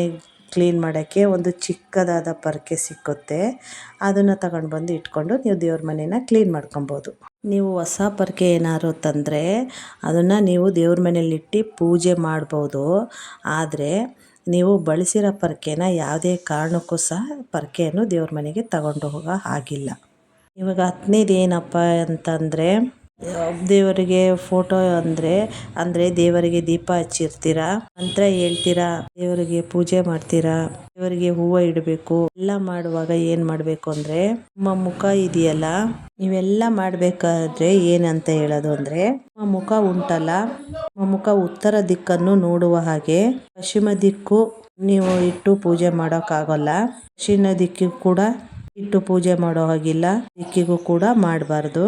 ಕ್ಲೀನ್ ಮಾಡೋಕ್ಕೆ ಒಂದು ಚಿಕ್ಕದಾದ ಪರ್ಕೆ ಸಿಕ್ಕುತ್ತೆ. ಅದನ್ನು ತಗೊಂಡು ಬಂದು ಇಟ್ಕೊಂಡು ನೀವು ದೇವ್ರ ಮನೇನ ಕ್ಲೀನ್ ಮಾಡ್ಕೊಬೋದು. ನೀವು ಹೊಸ ಪರ್ಕೆ ಏನಾದ್ರು ತಂದರೆ ಅದನ್ನು ನೀವು ದೇವ್ರ ಮನೇಲಿಟ್ಟು ಪೂಜೆ ಮಾಡ್ಬೋದು. ಆದರೆ ನೀವು ಬಳಸಿರೋ ಪರ್ಕೆನ ಯಾವುದೇ ಕಾರಣಕ್ಕೂ ಸಹ ಪರ್ಕೆಯನ್ನು ದೇವ್ರ ಮನೆಗೆ ತಗೊಂಡು ಹೋಗೋ ಹಾಗಿಲ್ಲ. ಇವಾಗ ಹತ್ತನೇದು ಏನಪ್ಪ ಅಂತಂದರೆ ದೇವರಿಗೆ ಫೋಟೋ ಅಂದರೆ, ಅಂದ್ರೆ ದೇವರಿಗೆ ದೀಪ ಹಚ್ಚಿರ್ತೀರಾ? ಮಂತ್ರ ಹೇಳ್ತೀರಾ? ದೇವರಿಗೆ ಪೂಜೆ ಮಾಡ್ತೀರಾ? ದೇವರಿಗೆ ಹೂವು ಇಡಬೇಕು? ಎಲ್ಲ ಮಾಡುವಾಗ ಏನು ಮಾಡಬೇಕು ಅಂದ್ರೆ, ನಿಮ್ಮ ಮುಖ ಇದೆಯಲ್ಲ, ನೀವೆಲ್ಲ ಮಾಡಬೇಕಾದ್ರೆ ಏನಂತ ಹೇಳೋದು ಅಂದ್ರೆ, ನಿಮ್ಮ ಮುಖ ಉಂಟಲ್ಲ, ನಿಮ್ಮ ಮುಖ ಉತ್ತರ ದಿಕ್ಕನ್ನು ನೋಡುವ ಹಾಗೆ, ಪಶ್ಚಿಮ ದಿಕ್ಕು ನೀವು ಇಟ್ಟು ಪೂಜೆ ಮಾಡೋಕ್ಕಾಗಲ್ಲ, ದಕ್ಷಿಣ ದಿಕ್ಕಿಗೂ ಕೂಡ ಇಟ್ಟು ಪೂಜೆ ಮಾಡೋ ಹಾಗಿಲ್ಲ, ದಿಕ್ಕಿಗೂ ಕೂಡ ಮಾಡಬಾರ್ದು.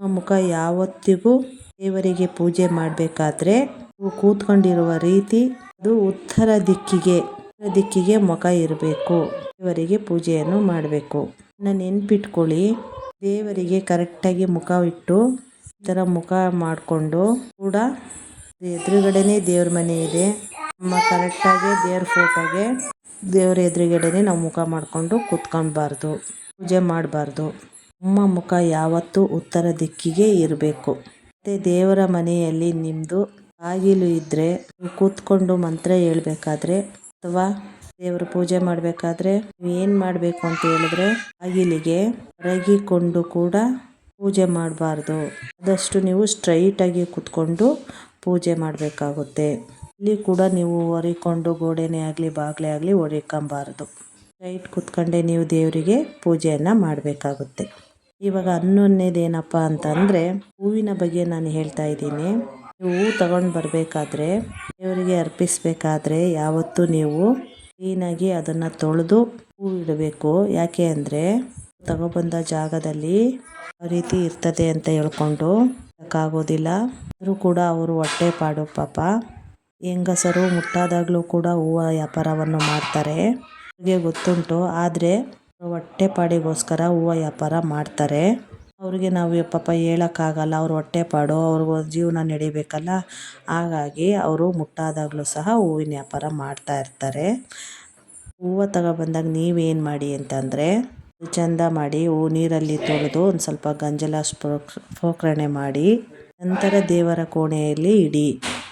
ಮುಖ ಯಾವತ್ತಿಗೂ ದೇವರಿಗೆ ಪೂಜೆ ಮಾಡಬೇಕಾದ್ರೆ ಕೂತ್ಕೊಂಡಿರುವ ರೀತಿ ಅದು ಉತ್ತರ ದಿಕ್ಕಿಗೆ ಉತ್ತರ ದಿಕ್ಕಿಗೆ ಮುಖ ಇರಬೇಕು. ದೇವರಿಗೆ ಪೂಜೆಯನ್ನು ಮಾಡಬೇಕು. ನೆನ್ಪಿಟ್ಕೊಳ್ಳಿ, ದೇವರಿಗೆ ಕರೆಕ್ಟಾಗಿ ಮುಖ ಇಟ್ಟು, ಈ ಥರ ಮುಖ ಮಾಡಿಕೊಂಡು ಕೂಡ ಎದುರುಗಡೆನೇ ದೇವ್ರ ಮನೆ ಇದೆ. ನಮ್ಮ ಕರೆಕ್ಟಾಗಿ ದೇವ್ರ ಫೋಟೋಗೆ ದೇವ್ರ ಎದುರುಗಡೆನೇ ನಾವು ಮುಖ ಮಾಡಿಕೊಂಡು ಕೂತ್ಕೊಳ್ಬಾರ್ದು, ಪೂಜೆ ಮಾಡಬಾರ್ದು. ನಮ್ಮ ಮುಖ ಯಾವತ್ತೂ ಉತ್ತರ ದಿಕ್ಕಿಗೆ ಇರಬೇಕು. ಮತ್ತೆ ದೇವರ ಮನೆಯಲ್ಲಿ ನಿಮ್ಮದು ಬಾಗಿಲು ಇದ್ದರೆ ಕೂತ್ಕೊಂಡು ಮಂತ್ರ ಹೇಳಬೇಕಾದ್ರೆ ಅಥವಾ ದೇವರ ಪೂಜೆ ಮಾಡಬೇಕಾದ್ರೆ ಏನು ಮಾಡಬೇಕು ಅಂತ ಹೇಳಿದ್ರೆ ಬಾಗಿಲಿಗೆ ಒರಗಿಕೊಂಡು ಕೂಡ ಪೂಜೆ ಮಾಡಬಾರ್ದು. ಆದಷ್ಟು ನೀವು ಸ್ಟ್ರೈಟಾಗಿ ಕೂತ್ಕೊಂಡು ಪೂಜೆ ಮಾಡಬೇಕಾಗುತ್ತೆ. ಇಲ್ಲಿ ಕೂಡ ನೀವು ಒರಿಕೊಂಡು ಗೋಡೆನೇ ಆಗಲಿ, ಬಾಗಿಲೇ ಆಗಲಿ ಒರಿಕೊಂಬಾರ್ದು ಸ್ಟ್ರೈಟ್ ಕೂತ್ಕೊಂಡೇ ನೀವು ದೇವರಿಗೆ ಪೂಜೆಯನ್ನು ಮಾಡಬೇಕಾಗುತ್ತೆ. ಇವಾಗ ಹನ್ನೊಂದನೇದು ಏನಪ್ಪ ಅಂತಂದರೆ ಹೂವಿನ ಬಗ್ಗೆ ನಾನು ಹೇಳ್ತಾ ಇದ್ದೀನಿ. ನೀವು ತಗೊಂಡು ಬರಬೇಕಾದ್ರೆ ದೇವರಿಗೆ ಅರ್ಪಿಸಬೇಕಾದ್ರೆ ಯಾವತ್ತೂ ನೀವು ಕ್ಲೀನಾಗಿ ಅದನ್ನು ತೊಳೆದು ಹೂ ಇಡಬೇಕು. ಯಾಕೆ ಅಂದರೆ ತಗೊಬಂದ ಜಾಗದಲ್ಲಿ ಆ ರೀತಿ ಇರ್ತದೆ ಅಂತ ಹೇಳ್ಕೊಂಡು ಆಗೋದಿಲ್ಲ ಆದರೂ ಕೂಡ ಅವರು ಹೊಟ್ಟೆ ಪಾಡು ಪಾಪ. ಹೆಂಗಸರು ಮುಟ್ಟಾದಾಗಲೂ ಕೂಡ ಹೂವು ವ್ಯಾಪಾರವನ್ನು ಮಾಡ್ತಾರೆ. ಅವ್ರಿಗೆ ಗೊತ್ತುಂಟು, ಆದರೆ ಹೊಟ್ಟೆ ಪಾಡಿಗೋಸ್ಕರ ಹೂವು ವ್ಯಾಪಾರ ಮಾಡ್ತಾರೆ. ಅವ್ರಿಗೆ ನಾವು ಪಾಪ ಹೇಳೋಕ್ಕಾಗಲ್ಲ, ಅವ್ರ ಹೊಟ್ಟೆ ಪಾಡು ಅವ್ರಿಗೆ ಜೀವನ ನಡಿಬೇಕಲ್ಲ. ಹಾಗಾಗಿ ಅವರು ಮುಟ್ಟಾದಾಗಲೂ ಸಹ ಹೂವಿನ ವ್ಯಾಪಾರ ಮಾಡ್ತಾ ಇರ್ತಾರೆ. ಹೂವು ತಗೊಬಂದಾಗ ನೀವೇನು ಮಾಡಿ ಅಂತಂದರೆ ಚಂದ ಮಾಡಿ ಹೂ ನೀರಲ್ಲಿ ತೊಳೆದು ಒಂದು ಸ್ವಲ್ಪ ಗಂಜಲ ಪ್ರೋಕ್ಷಣೆ ಮಾಡಿ, ನಂತರ ದೇವರ ಕೋಣೆಯಲ್ಲಿ ಇಡಿ.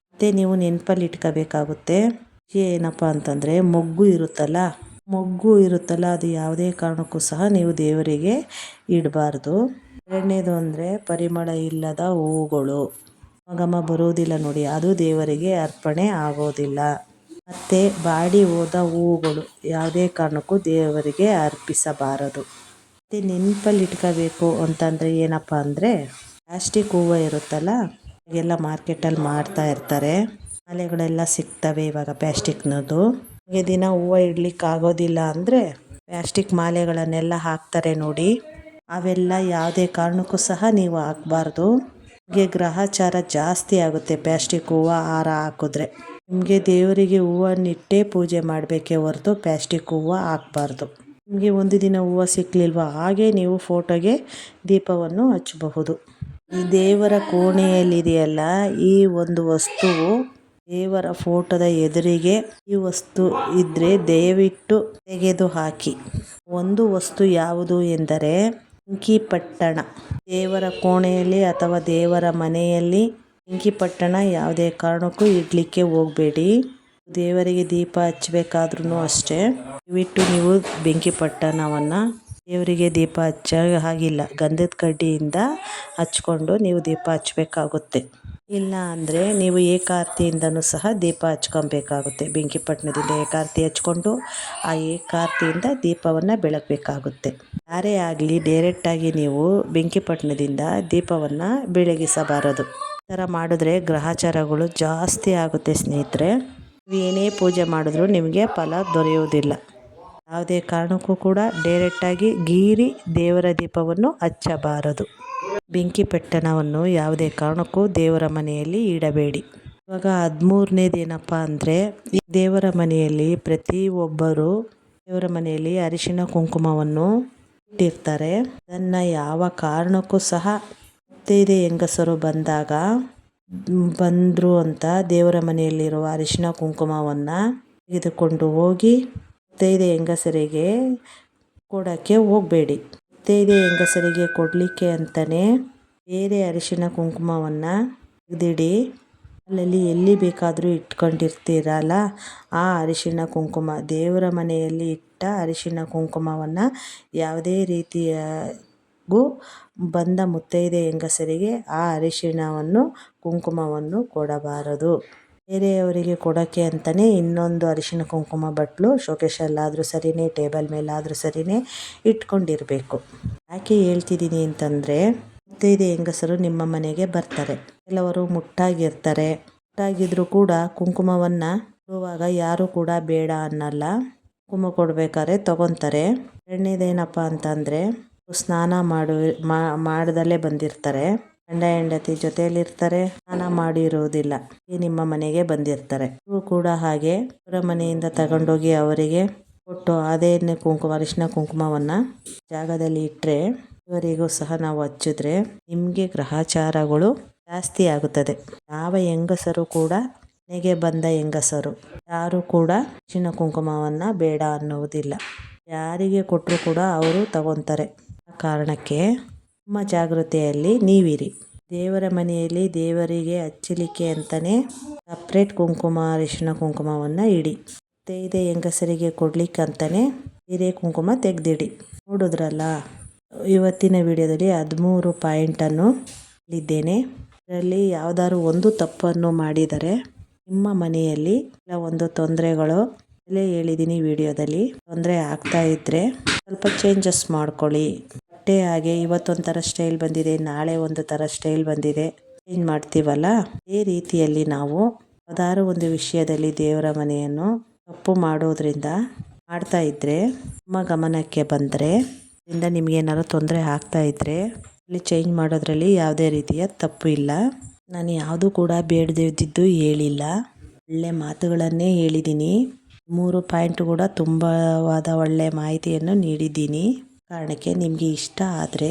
ಮತ್ತು ನೀವು ನೆನಪಲ್ಲಿ ಇಟ್ಕೋಬೇಕಾಗುತ್ತೆ. ಏನಪ್ಪ ಅಂತಂದರೆ, ಮೊಗ್ಗು ಇರುತ್ತಲ್ಲ ಮೊಗ್ಗು ಇರುತ್ತಲ್ಲ, ಅದು ಯಾವುದೇ ಕಾರಣಕ್ಕೂ ಸಹ ನೀವು ದೇವರಿಗೆ ಇಡಬಾರ್ದು. ಎರಡನೇದು ಅಂದರೆ ಪರಿಮಳ ಇಲ್ಲದ ಹೂವುಗಳು. ಘಮ ಬರೋದಿಲ್ಲ ನೋಡಿ, ಅದು ದೇವರಿಗೆ ಅರ್ಪಣೆ ಆಗೋದಿಲ್ಲ. ಮತ್ತು ಬಾಡಿ ಹೋದ ಹೂವುಗಳು, ಯಾವುದೇ ಕಾರಣಕ್ಕೂ ದೇವರಿಗೆ ಅರ್ಪಿಸಬಾರದು. ಮತ್ತು ನೆನಪಲ್ಲಿ ಇಟ್ಕೋಬೇಕು ಅಂತಂದರೆ ಏನಪ್ಪ ಅಂದರೆ, ಪ್ಲಾಸ್ಟಿಕ್ ಹೂವು ಇರುತ್ತಲ್ಲ ಎಲ್ಲ ಮಾರ್ಕೆಟಲ್ಲಿ ಮಾರ್ತಾ ಇರ್ತಾರೆ. ಮಾಲೆಗಳೆಲ್ಲ ಸಿಗ್ತವೆ ಇವಾಗ ಪ್ಲಾಸ್ಟಿಕ್ನದು ದಿನ ಹೂವು ಇಡ್ಲಿಕ್ಕೆ ಆಗೋದಿಲ್ಲ ಅಂದರೆ ಪ್ಲಾಸ್ಟಿಕ್ ಮಾಲೆಗಳನ್ನೆಲ್ಲ ಹಾಕ್ತಾರೆ ನೋಡಿ. ಅವೆಲ್ಲ ಯಾವುದೇ ಕಾರಣಕ್ಕೂ ಸಹ ನೀವು ಹಾಕ್ಬಾರ್ದು. ನಿಮಗೆ ಗ್ರಹಚಾರ ಜಾಸ್ತಿ ಆಗುತ್ತೆ ಪ್ಲಾಸ್ಟಿಕ್ ಹೂವು ಹಾರ ಹಾಕಿದ್ರೆ. ನಿಮಗೆ ದೇವರಿಗೆ ಹೂವನ್ನಿಟ್ಟೇ ಪೂಜೆ ಮಾಡಬೇಕೇ ಹೊರತು ಪ್ಲಾಸ್ಟಿಕ್ ಹೂವು ಹಾಕಬಾರ್ದು. ನಿಮಗೆ ಒಂದು ದಿನ ಹೂವು ಸಿಕ್ಕಲಿಲ್ವ ಹಾಗೆ ನೀವು ಫೋಟೋಗೆ ದೀಪವನ್ನು ಹಚ್ಚಬಹುದು. ಈ ದೇವರ ಕೋಣೆಯಲ್ಲಿದೆಯಲ್ಲ, ಈ ಒಂದು ವಸ್ತುವು ದೇವರ ಫೋಟೋದ ಎದುರಿಗೆ ಈ ವಸ್ತು ಇದ್ದರೆ ದಯವಿಟ್ಟು ತೆಗೆದು ಹಾಕಿ ಒಂದು ವಸ್ತು ಯಾವುದು ಎಂದರೆ ಬೆಂಕಿಪಟ್ಟಣ ದೇವರ ಕೋಣೆಯಲ್ಲಿ ಅಥವಾ ದೇವರ ಮನೆಯಲ್ಲಿ ಬೆಂಕಿಪಟ್ಟಣ ಯಾವುದೇ ಕಾರಣಕ್ಕೂ ಇಡಲಿಕ್ಕೆ ಹೋಗಬೇಡಿ. ದೇವರಿಗೆ ದೀಪ ಹಚ್ಚಬೇಕಾದ್ರೂ ಅಷ್ಟೇ. ದಯವಿಟ್ಟು ನೀವು ಬೆಂಕಿಪಟ್ಟಣವನ್ನು ದೇವರಿಗೆ ದೀಪ ಹಚ್ಚ ಹಾಗಿಲ್ಲ. ಗಂಧದ ಕಡ್ಡಿಯಿಂದ ಹಚ್ಕೊಂಡು ನೀವು ದೀಪ ಹಚ್ಚಬೇಕಾಗುತ್ತೆ. ಇಲ್ಲ ಅಂದರೆ ನೀವು ಏಕಾರ್ತಿಯಿಂದನೂ ಸಹ ದೀಪ ಹಚ್ಕೊಬೇಕಾಗುತ್ತೆ. ಬೆಂಕಿಪಟ್ಟಣದಿಂದ ಏಕಾರ್ತಿ ಹಚ್ಕೊಂಡು ಆ ಏಕಾರ್ತಿಯಿಂದ ದೀಪವನ್ನು ಬೆಳಗಬೇಕಾಗುತ್ತೆ ಯಾರೇ ಆಗಲಿ ಡೈರೆಕ್ಟಾಗಿ ನೀವು ಬೆಂಕಿಪಟ್ಟಣದಿಂದ ದೀಪವನ್ನು ಬೆಳಗಿಸಬಾರದು. ಈ ಥರ ಮಾಡಿದ್ರೆ ಗ್ರಹಚಾರಗಳು ಜಾಸ್ತಿ ಆಗುತ್ತೆ ಸ್ನೇಹಿತರೆ. ಏನೇ ಪೂಜೆ ಮಾಡಿದ್ರೂ ನಿಮಗೆ ಫಲ ದೊರೆಯುವುದಿಲ್ಲ. ಯಾವುದೇ ಕಾರಣಕ್ಕೂ ಕೂಡ ಡೈರೆಕ್ಟಾಗಿ ಗೀರಿ ದೇವರ ದೀಪವನ್ನು ಹಚ್ಚಬಾರದು. ಬೆಂಕಿಪಟ್ಟಣವನ್ನು ಯಾವುದೇ ಕಾರಣಕ್ಕೂ ದೇವರ ಮನೆಯಲ್ಲಿ ಇಡಬೇಡಿ. ಇವಾಗ ಹದಿಮೂರನೇದು ಏನಪ್ಪ ಅಂದರೆ ದೇವರ ಮನೆಯಲ್ಲಿ ಪ್ರತಿಯೊಬ್ಬರು ದೇವರ ಮನೆಯಲ್ಲಿ ಅರಿಶಿನ ಕುಂಕುಮವನ್ನು ಇಟ್ಟಿರ್ತಾರೆ. ಅದನ್ನು ಯಾವ ಕಾರಣಕ್ಕೂ ಸಹ ಮುತ್ತೈದೆ ಹೆಂಗಸರು ಬಂದಾಗ ಬಂದರು ಅಂತ ದೇವರ ಮನೆಯಲ್ಲಿರುವ ಅರಿಶಿನ ಕುಂಕುಮವನ್ನು ತೆಗೆದುಕೊಂಡು ಹೋಗಿ ಮುತ್ತೈದೆ ಹೆಂಗಸರಿಗೆ ಕೊಡೋಕ್ಕೆ ಹೋಗಬೇಡಿ. ಮುತ್ತೈದೆ ಹೆಂಗಸರಿಗೆ ಕೊಡಲಿಕ್ಕೆ ಅಂತಲೇ ಬೇರೆ ಅರಿಶಿನ ಕುಂಕುಮವನ್ನು ತೆಗೆದಿಡಿ. ಅಲ್ಲಲ್ಲಿ ಎಲ್ಲಿ ಬೇಕಾದರೂ ಇಟ್ಕೊಂಡಿರ್ತೀರಲ್ಲ, ಆ ಅರಿಶಿನ ಕುಂಕುಮ. ದೇವರ ಮನೆಯಲ್ಲಿ ಇಟ್ಟ ಅರಿಶಿನ ಕುಂಕುಮವನ್ನು ಯಾವುದೇ ರೀತಿಯಾಗೂ ಬಂದ ಮುತ್ತೈದೆ ಹೆಂಗಸರಿಗೆ ಆ ಅರಿಶಿಣವನ್ನು ಕುಂಕುಮವನ್ನು ಕೊಡಬಾರದು. ಬೇರೆಯವರಿಗೆ ಕೊಡೋಕ್ಕೆ ಅಂತಲೇ ಇನ್ನೊಂದು ಅರಿಶಿನ ಕುಂಕುಮ ಬಟ್ಲು ಶೋಕೇಶಲ್ಲಾದರೂ ಸರಿಯೇ ಟೇಬಲ್ ಮೇಲಾದರೂ ಸರಿಯೇ ಇಟ್ಕೊಂಡಿರಬೇಕು. ಯಾಕೆ ಹೇಳ್ತಿದ್ದೀನಿ ಅಂತಂದರೆ, ಮುತ್ತೈದೆ ಹೆಂಗಸರು ನಿಮ್ಮ ಮನೆಗೆ ಬರ್ತಾರೆ. ಕೆಲವರು ಮುಟ್ಟಾಗಿರ್ತಾರೆ. ಮುಟ್ಟಾಗಿದ್ದರೂ ಕೂಡ ಕುಂಕುಮವನ್ನು ಕೊಡುವಾಗ ಯಾರೂ ಕೂಡ ಬೇಡ ಅನ್ನಲ್ಲ. ಕುಂಕುಮ ಕೊಡಬೇಕಾದ್ರೆ ತಗೊತಾರೆ. ಎರಡನೇದೇನಪ್ಪ ಅಂತಂದರೆ, ಸ್ನಾನ ಮಾಡು ಮಾಡ್ದಲೇ ಬಂದಿರ್ತಾರೆ. ಗಂಡ ಹೆಂಡತಿ ಜೊತೆಯಲ್ಲಿರ್ತಾರೆ, ಸ್ನಾನ ಮಾಡಿರುವುದಿಲ್ಲ ನಿಮ್ಮ ಮನೆಗೆ ಬಂದಿರ್ತಾರೆ. ಇವರು ಕೂಡ ಹಾಗೆ ಅವರ ಮನೆಯಿಂದ ತಗೊಂಡೋಗಿ ಅವರಿಗೆ ಕೊಟ್ಟು ಅದೇ ಕುಂಕುಮ, ಅರಿಶಿನ ಕುಂಕುಮವನ್ನ ಜಾಗದಲ್ಲಿ ಇಟ್ಟರೆ ಇವರಿಗೂ ಸಹ ನಾವು ಹಚ್ಚಿದ್ರೆ ನಿಮಗೆ ಗ್ರಹಚಾರಗಳು ಜಾಸ್ತಿ ಆಗುತ್ತದೆ. ಯಾವ ಹೆಂಗಸರು ಕೂಡ ಮನೆಗೆ ಬಂದ ಹೆಂಗಸರು, ಯಾರು ಕೂಡ ಅರಿಶಿನ ಕುಂಕುಮವನ್ನ ಬೇಡ ಅನ್ನುವುದಿಲ್ಲ. ಯಾರಿಗೆ ಕೊಟ್ಟರು ಕೂಡ ಅವರು ತಗೊಂತಾರೆ. ಆ ಕಾರಣಕ್ಕೆ ನಿಮ್ಮ ಜಾಗೃತೆಯಲ್ಲಿ ನೀವಿರಿ. ದೇವರ ಮನೆಯಲ್ಲಿ ದೇವರಿಗೆ ಹಚ್ಚಲಿಕ್ಕೆ ಅಂತಲೇ ಸಪ್ರೇಟ್ ಕುಂಕುಮ ಅರಿಶಿನ ಕುಂಕುಮವನ್ನು ಇಡಿ. ತೈದೆ ಹೆಂಗಸರಿಗೆ ಕೊಡ್ಲಿಕ್ಕೆ ಅಂತಲೇ ಬೇರೆ ಕುಂಕುಮ ತೆಗೆದಿಡಿ. ನೋಡಿದ್ರಲ್ಲ, ಇವತ್ತಿನ ವಿಡಿಯೋದಲ್ಲಿ ಹದಿಮೂರು ಪಾಯಿಂಟನ್ನು ಹೇಳಿದ್ದೇನೆ. ಅದರಲ್ಲಿ ಯಾವುದಾದ್ರು ಒಂದು ತಪ್ಪನ್ನು ಮಾಡಿದರೆ ನಿಮ್ಮ ಮನೆಯಲ್ಲಿ ಒಂದು ತೊಂದರೆಗಳು ಇಲ್ಲೇ ಹೇಳಿದ್ದೀನಿ ವಿಡಿಯೋದಲ್ಲಿ. ತೊಂದರೆ ಆಗ್ತಾ ಇದ್ದರೆ ಸ್ವಲ್ಪ ಚೇಂಜಸ್ ಮಾಡ್ಕೊಳ್ಳಿ. ಬಟ್ಟೆ ಹಾಗೆ ಇವತ್ತೊಂಥರ ಸ್ಟೈಲ್ ಬಂದಿದೆ, ನಾಳೆ ಒಂದು ಥರ ಸ್ಟೈಲ್ ಬಂದಿದೆ. ಚೇಂಜ್ ಮಾಡ್ತೀವಲ್ಲ? ಈ ರೀತಿಯಲ್ಲಿ ನಾವು ಯಾವ್ದಾದ್ರು ಒಂದು ವಿಷಯದಲ್ಲಿ ದೇವರ ಮನೆಯನ್ನು ತಪ್ಪು ಮಾಡೋದ್ರಿಂದ ಮಾಡ್ತಾ ಇದ್ರೆ, ನಮ್ಮ ಗಮನಕ್ಕೆ ಬಂದರೆ ಇದರಿಂದ ನಿಮಗೇನಾದ್ರು ತೊಂದರೆ ಆಗ್ತಾ ಇದ್ದರೆ ಇಲ್ಲಿ ಚೇಂಜ್ ಮಾಡೋದ್ರಲ್ಲಿ ಯಾವುದೇ ರೀತಿಯ ತಪ್ಪು ಇಲ್ಲ. ನಾನು ಯಾವುದೂ ಕೂಡ ಬೇಡದಿದ್ದು ಹೇಳಿಲ್ಲ. ಒಳ್ಳೆ ಮಾತುಗಳನ್ನೇ ಹೇಳಿದ್ದೀನಿ. ಮೂರು ಪಾಯಿಂಟ್ ಕೂಡ ತುಂಬವಾದ ಒಳ್ಳೆಯ ಮಾಹಿತಿಯನ್ನು ನೀಡಿದ್ದೀನಿ. ಕಾರಣಕ್ಕೆ ನಿಮಗೆ ಇಷ್ಟ ಆದರೆ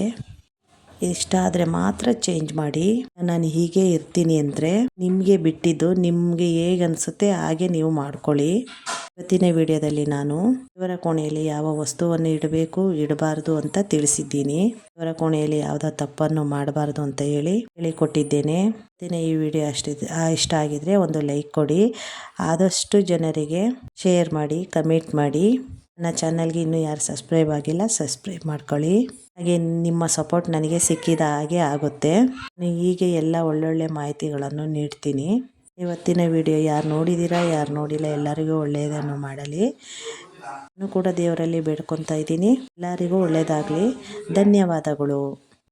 ಇಷ್ಟ ಆದರೆ ಮಾತ್ರ ಚೇಂಜ್ ಮಾಡಿ. ನಾನು ಹೀಗೆ ಇರ್ತೀನಿ ಅಂದರೆ ನಿಮಗೆ ಬಿಟ್ಟಿದ್ದು ನಿಮಗೆ ಹೇಗೆ ಅನಿಸುತ್ತೆ ಹಾಗೆ ನೀವು ಮಾಡ್ಕೊಳ್ಳಿ. ಇವತ್ತಿನ ವಿಡಿಯೋದಲ್ಲಿ ನಾನು ಇವರ ಕೋಣೆಯಲ್ಲಿ ಯಾವ ವಸ್ತುವನ್ನು ಇಡಬೇಕು, ಇಡಬಾರ್ದು ಅಂತ ತಿಳಿಸಿದ್ದೀನಿ. ಇವರ ಕೋಣೆಯಲ್ಲಿ ಯಾವುದೋ ತಪ್ಪನ್ನು ಮಾಡಬಾರ್ದು ಅಂತ ಹೇಳಿ ಹೇಳಿಕೊಟ್ಟಿದ್ದೇನೆ. ಇವತ್ತಿನ ಈ ವಿಡಿಯೋ ಅಷ್ಟು ಇಷ್ಟ ಆಗಿದ್ರೆ ಒಂದು ಲೈಕ್ ಕೊಡಿ. ಆದಷ್ಟು ಜನರಿಗೆ ಶೇರ್ ಮಾಡಿ, ಕಮೆಂಟ್ ಮಾಡಿ. ನನ್ನ ಚಾನಲ್ಗೆ ಇನ್ನೂ ಯಾರು ಸಬ್ಸ್ಕ್ರೈಬ್ ಆಗಿಲ್ಲ, ಸಬ್ಸ್ಕ್ರೈಬ್ ಮಾಡ್ಕೊಳ್ಳಿ. ಹಾಗೆ ನಿಮ್ಮ ಸಪೋರ್ಟ್ ನನಗೆ ಸಿಕ್ಕಿದ ಹಾಗೆ ಆಗುತ್ತೆ. ಹೀಗೆ ಎಲ್ಲ ಒಳ್ಳೊಳ್ಳೆ ಮಾಹಿತಿಗಳನ್ನು ನೀಡ್ತೀನಿ. ಇವತ್ತಿನ ವಿಡಿಯೋ ಯಾರು ನೋಡಿದ್ದೀರಾ, ಯಾರು ನೋಡಿಲ್ಲ, ಎಲ್ಲರಿಗೂ ಒಳ್ಳೆಯದನ್ನು ಮಾಡಲಿ. ನಾನು ಕೂಡ ದೇವರಲ್ಲಿ ಬೇಡ್ಕೊತಾ ಇದ್ದೀನಿ. ಎಲ್ಲರಿಗೂ ಒಳ್ಳೆಯದಾಗಲಿ. ಧನ್ಯವಾದಗಳು.